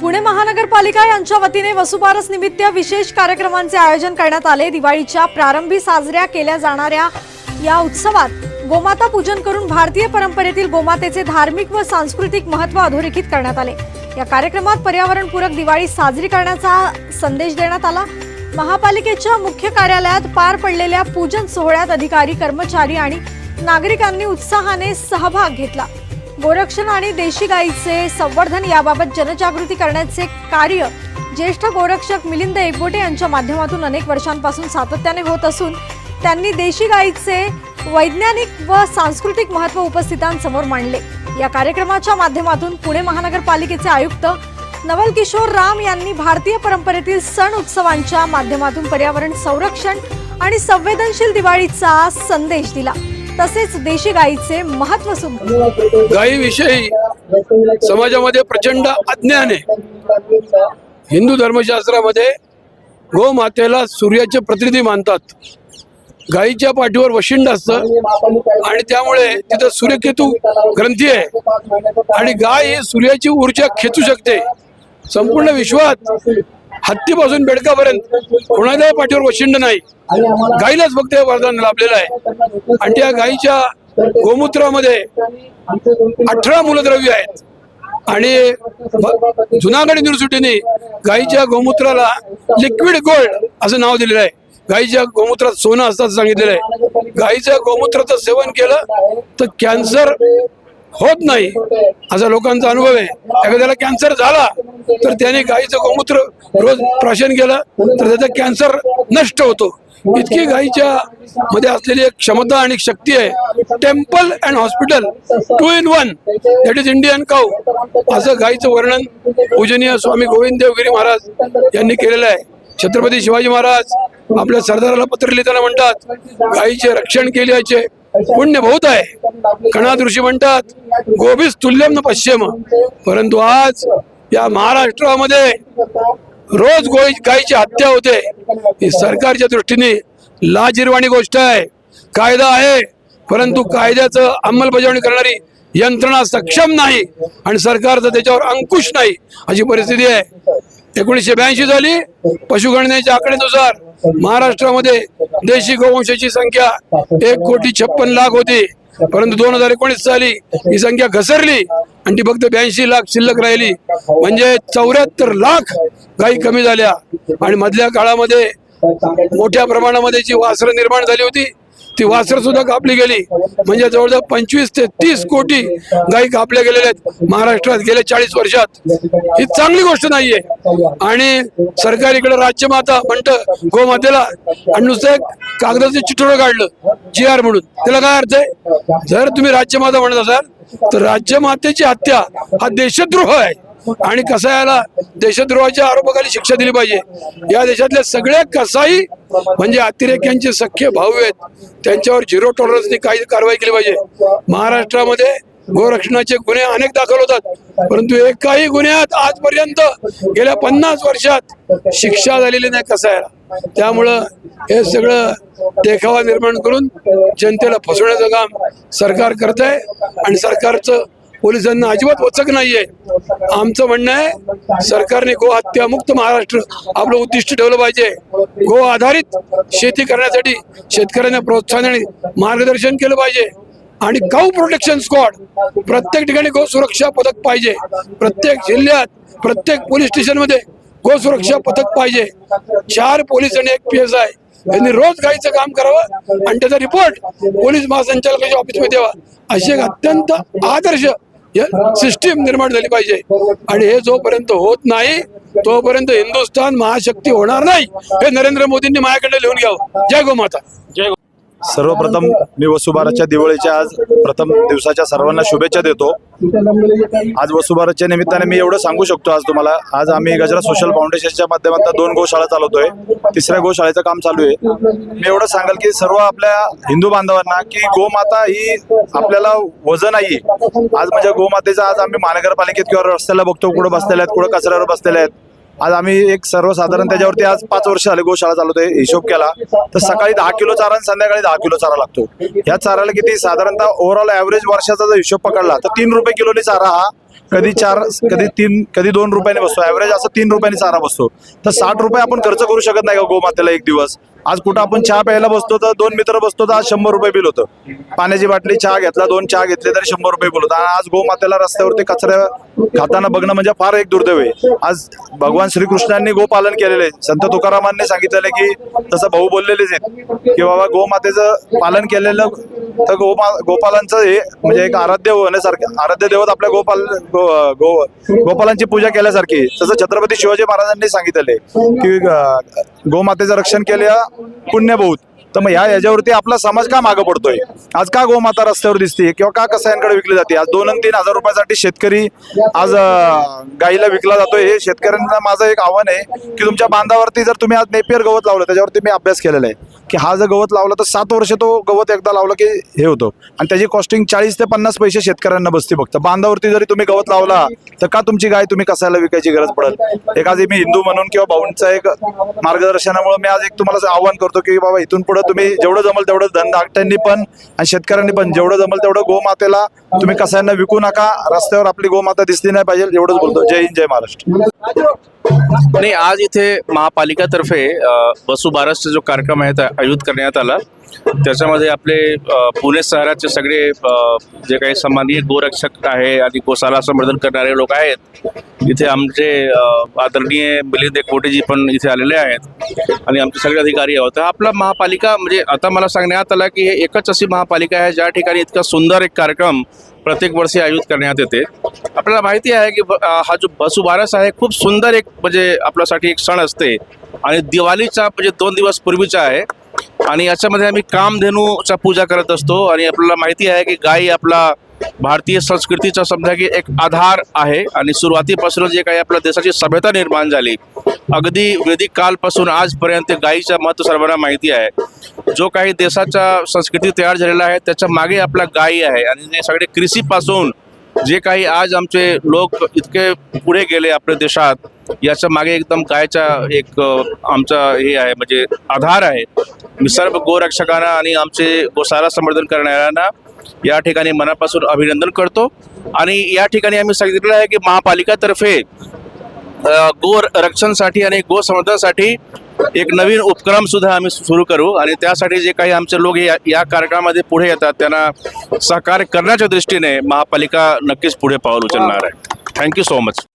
पुणे महानगरपालिका यांच्या वतीने वसुबारस निमित्त विशेष कार्यक्रमांचे आयोजन करण्यात आले. दिवाळीच्या प्रारंभी साजऱ्या केल्या जाणाऱ्या या उत्सवात गोमाता पूजन करून भारतीय परंपरेतील गोमातेचे धार्मिक व सांस्कृतिक महत्त्व अधोरेखित करण्यात आले. या कार्यक्रमात पर्यावरणपूरक दिवाळी साजरी करण्याचा संदेश देण्यात आला. महापालिकेच्या मुख्य कार्यालयात पार पडलेल्या पूजन सोहळ्यात अधिकारी कर्मचारी आणि नागरिकांनी उत्साहाने सहभाग घेतला. गोरक्षण आणि देशी गाईचे संवर्धन याबाबत जनजागृती करण्याचे कार्य ज्येष्ठ गोरक्षक मिलिंद एकबोटे यांच्या माध्यमातून अनेक वर्षांपासून सातत्याने होत असून त्यांनी देशी गाईचे वैज्ञानिक व सांस्कृतिक महत्त्व उपस्थितांसमोर मांडले. या कार्यक्रमाच्या माध्यमातून पुणे महानगरपालिकेचे आयुक्त नवल किशोर राम यांनी भारतीय परंपरेतील सण उत्सवांच्या माध्यमातून पर्यावरण संरक्षण आणि संवेदनशील दिवाळीचा संदेश दिला. तसेच देशी गाईचे महत्त्व सुद्धा. गायीविषयी समाजामध्ये प्रचंड अज्ञान आहे. हिंदू धर्मशास्त्रामध्ये गोमातेला सूर्याचे प्रतिनिधी मानतात. गायीच्या पाठीवर वशिंड असतं आणि त्यामुळे तिथं सूर्यकेतू ग्रंथी आहे. आणि गाय ही सूर्याची ऊर्जा खेचू शकते. संपूर्ण विश्वात हत्तीपासून बेडकापर्यंत कोणाच्या पाठीवर वशिंड नाही. गाईलाच फक्त हे वरदान लाभलेलं आहे. आणि त्या गायीच्या गोमूत्रामध्ये अठरा मूलद्रव्य आहेत. आणि जुनागड युनिव्हर्सिटीने गाईच्या गोमूत्राला लिक्विड गोल्ड असं नाव दिलेलं आहे. गाईच्या गोमूत्रात सोनं असतं असं सांगितलेलं आहे. गाईच्या गोमूत्राचं सेवन केलं तर कॅन्सर होत नाही असा लोकांचा अनुभव आहे. एखाद्याला कॅन्सर झाला तर त्याने गाईचं गोमूत्र रोज प्राशन केलं तर त्याचा कॅन्सर नष्ट होतो. इतकी गाईच्या मध्ये असलेली एक क्षमता आणि शक्ती आहे. Temple and hospital two in one that is Indian cow असं गाईचं वर्णन पूजनीय स्वामी गोविंद देवगिरी महाराज यांनी केलेलं आहे. छत्रपती शिवाजी महाराज आपल्या सरदाराला पत्र लिहिताना म्हणतात गाईचे रक्षण केल्याचे पुण्य बहुत आहे. कणाद ऋषी म्हणतात गोबीस तुल्यम न पश्चिम परंतु आज या महाराष्ट्रामध्ये रोज गोळी गायीची हत्या होते. ही सरकारच्या दृष्टीने लाजिरवाणी गोष्ट आहे. कायदा आहे परंतु कायद्याचं अंमलबजावणी करणारी यंत्रणा सक्षम नाही आणि सरकारचं त्याच्यावर अंकुश नाही अशी परिस्थिती आहे. एकोणीसशे ब्याऐंशी झाली पशुगणनेच्या आकडेनुसार महाराष्ट्रामध्ये देशी गोवंशाची संख्या एक कोटी छप्पन लाख होती. परंतु दोन हजार एकोणीस साली ही संख्या घसरली. आणि ती फक्त ब्याऐंशी लाख शिल्लक राहिली. म्हणजे चौऱ्याहत्तर लाख गायी कमी झाल्या. आणि मधल्या काळामध्ये मोठ्या प्रमाणामध्ये जी वासरं निर्माण झाली होती ती वासरं सुद्धा कापली गेली. म्हणजे जवळजवळ पंचवीस ते तीस कोटी गायी कापल्या गेलेल्या आहेत. महाराष्ट्रात गेल्या चाळीस वर्षात. ही चांगली गोष्ट नाहीये. आणि सरकार इकडे राज्यमाता म्हणतं गोमातेला. आणि नुसतं एक कागदाचं चिठोरं काढलं जी आर म्हणून. त्याला काय अर्थ आहे? जर तुम्ही राज्यमाता म्हणत असाल तर राज्यमातेची हत्या हा देशद्रोह आहे. आणि कसायाला देशद्रोहाच्या आरोपाखाली शिक्षा दिली पाहिजे? या देशातल्या सगळ्या कसाई म्हणजे अतिरेक्यांचे सख्खे भाऊ आहेत. त्यांच्यावर झिरो टॉलरन्सने काही कारवाई केली पाहिजे. महाराष्ट्रामध्ये गोरक्षणाचे गुन्हे अनेक दाखल होतात. परंतु एकाही गुन्ह्यात आजपर्यंत गेल्या पन्नास वर्षात शिक्षा झालेली नाही कसायाला त्यामुळं हे सगळं देखावा निर्माण करून जनतेला फसवण्याचं काम सरकार करत आहे आणि सरकारचं पोलिसांना अजिबात वचक नाहीये. आमचं म्हणणं आहे सरकारने गो हत्या मुक्त महाराष्ट्र आपलं उद्दिष्ट ठेवलं पाहिजे. गो आधारित शेती करण्यासाठी शेतकऱ्यांना प्रोत्साहन आणि मार्गदर्शन केलं पाहिजे. आणि काऊ प्रोटेक्शन स्क्वॉड प्रत्येक ठिकाणी गो सुरक्षा पदक पाहिजे. प्रत्येक जिल्ह्यात प्रत्येक पोलीस स्टेशनमध्ये गोसुरक्षा गो सुरक्षा पथक पाहिजे. चार पोलीस आणि एक पी एस आय यांनी रोज गाईचं काम करावं आणि त्याचा रिपोर्ट पोलीस महासंचालकाच्या ऑफिसमध्ये द्यावा. अशी एक अत्यंत आदर्श सिस्टीम निर्माण झाली पाहिजे. आणि हे जोपर्यंत होत नाही तोपर्यंत हिंदुस्थान महाशक्ती होणार नाही. हे नरेंद्र मोदींनी माझ्याकडे लिहून घ्यावं. जय गोमाता जय सर्वप्रथम मी वसुबाराच्या दिवाळीच्या आज प्रथम दिवसाच्या सर्वांना शुभेच्छा देतो. आज वसुबाराच्या निमित्ताने मी एवढं सांगू शकतो आज तुम्हाला. आज आम्ही गजरा सोशल फाउंडेशनच्या माध्यमातून दोन गोशाळा चालवतोय. तिसऱ्या गोशाळेचं काम चालू आहे. मी एवढं सांगाल की सर्व आपल्या हिंदू बांधवांना की गोमाता ही आपल्याला वजन आहे. आज म्हणजे गोमातेचा आज आम्ही महानगरपालिकेत किंवा रस्त्याला बघतो कुठं बसलेले आहेत कुठं कचऱ्यावर बसलेले आहेत. आज आम्ही एक सर्वसाधारण त्याच्यावरती आज पाच वर्ष झाले गोशाळा चालवतोय हिशोब केला. तर सकाळी दहा किलो चारा आणि संध्याकाळी दहा किलो चारा लागतो. या चाराला किती साधारणतः ओव्हरऑल ॲव्हरेज वर्षाचा जर हिशोब पकडला तर तीन रुपये किलोने चारा हा कधी चार कधी तीन कधी दोन रुपयाने बसतो. ॲव्हरेज असं तीन रुपयाने चारा बसतो. तर साठ रुपये आपण खर्च करू शकत नाही का गोमातेला एक दिवस? आज कुठं आपण चहा प्यायला बसतो तर दोन मित्र बसतो तर आज शंभर रुपये बिल होतं. पाण्याची बाटली चहा घेतला दोन चहा घेतले तरी शंभर रुपये बिल होतं. आणि आज गोमातेला रस्त्यावरती कचऱ्या खाताना बघणं म्हणजे फार एक दुर्दैव आहे. आज भगवान श्रीकृष्णांनी गोपालन केलेलं आहे. संत तुकारामांनी सांगितलेलं की तसं भाऊ बोललेलेच आहेत की बाबा गोमातेचं पालन केलेलं तर गोमा गोपालांचं हे म्हणजे एक आराध्य होण्यासारखं आराध्य देवत आपल्या गोपाल गो गो गोपालांची पूजा केल्यासारखी तसं छत्रपती शिवाजी महाराजांनी सांगितले की गोमातेचं रक्षण केल्या पुण्य बहुत तर मग ह्या याच्यावरती आपला समाज का मागं पडतोय? आज का गोमाता रस्त्यावर दिसते किंवा का कसायांकडे विकली जाते आज दोन तीन हजार रुपयासाठी शेतकरी आज गाईला विकला जातोय. हे शेतकऱ्यांना माझं एक आव्हान आहे की तुमच्या बांधावरती जर तुम्ही आज नेपियर गवत लावलं त्याच्यावरती मी अभ्यास केलेला आहे. की हा जर गवत लावला तर सात वर्ष तो गवत एकदा लावला की हे होतो. आणि त्याची कॉस्टिंग चाळीस ते पन्नास पैसे शेतकऱ्यांना बसते फक्त. बांधावरती जरी तुम्ही गवत लावला तर का तुमची गाय तुम्ही कसायला विकायची गरज पडेल एक आज मी हिंदू म्हणून किंवा भाऊंचा एक मार्गदर्शनामुळे मी आज एक तुम्हाला आव्हान करतो की बाबा इथून पुढे तुम्ही जेवढं जमल तेवढं धन धाकट्यांनी पण आणि शेतकऱ्यांनी पण जेवढं जमल तेवढं गोमातेला तुम्ही कसायांना विकू नका. रस्त्यावर आपली गोमाता दिसली नाही पाहिजे एवढंच बोलतो. जय हिंद जय महाराष्ट्र. नाही आज इथे महापालिकातर्फे अ, वसुबारसचा जो कार्यक्रम आहे त्या आयोजित करण्यात आला. त्याच्यामध्ये आपले पुणे शहराचे सगळे जे काही सन्माननीय गोरक्षक आहे आणि गोशाला संवर्धन करणारे लोक आहेत इथे आमचे आदरणीय मिलिंद कोटेजी पण इथे आलेले आहेत आणि आमचे सगळे अधिकारी आहोत. आपला महापालिका म्हणजे आता मला सांगण्यात आलं की हे एकच अशी महापालिका आहे ज्या ठिकाणी इतका सुंदर एक कार्यक्रम प्रत्येक वर्षी आयोजित करण्यात येते. आपल्याला माहिती आहे की हा जो वसुबारस आहे खूप सुंदर एक म्हणजे आपल्यासाठी एक सण असते आणि दिवाळीचा म्हणजे दोन दिवस पूर्वीचा आहे. आणि याच्यामध्ये आम्ही कामधेनूचा पूजा करत असतो. आणि आपल्याला माहिती आहे की गाय आपला भारतीय संस्कृतीचा समजा की एक आधार आहे. आणि सुरुवातीपासून जे काही आपल्या देशाची सभ्यता निर्माण झाली. अगदी वैदिक कालपासून आजपर्यंत गायीचं महत्त्व सर्वांना माहिती आहे. जो काही देशाचा संस्कृती तयार झालेला आहे त्याच्यामागे आपला गायी आहे. आणि सगळे कृषीपासून जे काही आज आमचे लोक इतके पुढे गेले आपल्या देशात याच्या मागे एकदम गायचा एक आमचा हे आहे म्हणजे आधार आहे. मी सर्व गोरक्षकांना आणि आमचे गोसाला समर्थन करणाऱ्यांना या ठिकाणी मनापासून अभिनंदन करतो. आणि या ठिकाणी आम्ही सांगितलेलं आहे की महापालिकातर्फे गोर गो रक्षणसाठी आणि गो संवर्धनासाठी एक नवीन उपक्रम सुद्धा आम्ही सुरू करू आणि त्यासाठी जे काही आमचे लोक या या कार्यक्रमामध्ये पुढे येतात त्यांना सहकार्य करण्याच्या दृष्टीने महापालिका नक्कीच पुढे पाऊल उचलणार आहे. Thank you so much